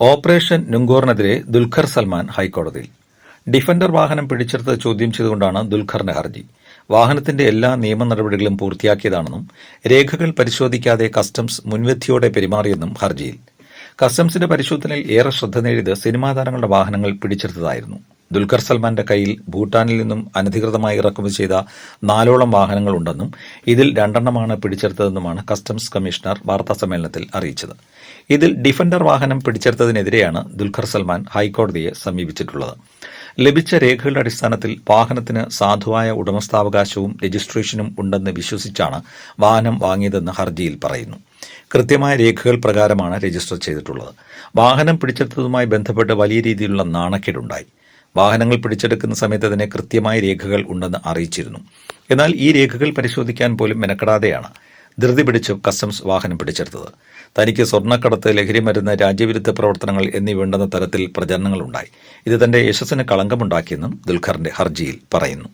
Operation നുങ്കോറിനെതിരെ Dulquer Salman ഹൈക്കോടതിയിൽ. Defender വാഹനം പിടിച്ചെടുത്ത് ചോദ്യം ചെയ്തുകൊണ്ടാണ് ദുൽഖറിന്റെ ഹർജി. വാഹനത്തിന്റെ എല്ലാ നിയമ നടപടികളും പൂർത്തിയാക്കിയതാണെന്നും രേഖകൾ പരിശോധിക്കാതെ കസ്റ്റംസ് മുൻവിധിയോടെ പെരുമാറിയെന്നും ഹർജിയിൽ. കസ്റ്റംസിന്റെ പരിശോധനയിൽ ഏറെ ശ്രദ്ധ നേടിയത് സിനിമാ താരങ്ങളുടെ വാഹനങ്ങൾ പിടിച്ചെടുത്തതായിരുന്നു. ദുൽഖർ സൽമാന്റെ കയ്യിൽ ഭൂട്ടാനിൽ നിന്നും അനധികൃതമായി ഇറക്കുമതി ചെയ്ത നാലോളം വാഹനങ്ങളുണ്ടെന്നും ഇതിൽ രണ്ടെണ്ണമാണ് പിടിച്ചെടുത്തതെന്നുമാണ് കസ്റ്റംസ് കമ്മീഷണർ വാർത്താ സമ്മേളനത്തിൽ അറിയിച്ചത്. ഇതിൽ ഡിഫൻഡർ വാഹനം പിടിച്ചെടുത്തതിനെതിരെയാണ് ദുൽഖർ സൽമാൻ ഹൈക്കോടതിയെ സമീപിച്ചിട്ടുള്ളത്. ലഭിച്ച രേഖകളുടെ അടിസ്ഥാനത്തിൽ വാഹനത്തിന് സാധുവായ ഉടമസ്ഥാവകാശവും രജിസ്ട്രേഷനും ഉണ്ടെന്ന് വിശ്വസിച്ചാണ് വാഹനം വാങ്ങിയതെന്ന് ഹർജിയിൽ പറയുന്നു. കൃത്യമായ രേഖകൾ പ്രകാരമാണ് രജിസ്റ്റർ ചെയ്തിട്ടുള്ളത്. വാഹനം പിടിച്ചെടുത്തതുമായി ബന്ധപ്പെട്ട് വലിയ രീതിയിലുള്ള നാണക്കേടുണ്ടായി. വാഹനങ്ങൾ പിടിച്ചെടുക്കുന്ന സമയത്ത് അതിന് കൃത്യമായ രേഖകൾ ഉണ്ടെന്ന് അറിയിച്ചിരുന്നു. എന്നാൽ ഈ രേഖകൾ പരിശോധിക്കാൻ പോലും മെനക്കെടാതെയാണ് ധൃതി പിടിച്ച് കസ്റ്റംസ് വാഹനം പിടിച്ചെടുത്തത്. തനിക്ക് സ്വർണക്കടത്ത് ലഹരിമരുന്ന് രാജ്യവിരുദ്ധ പ്രവർത്തനങ്ങൾ എന്നിവയുണ്ടെന്ന തരത്തിൽ പ്രചരണങ്ങളുണ്ടായി. ഇത് തന്റെ യശസ്സിന് കളങ്കമുണ്ടാക്കിയെന്നും ദുൽഖറിന്റെ ഹർജിയിൽ പറയുന്നു.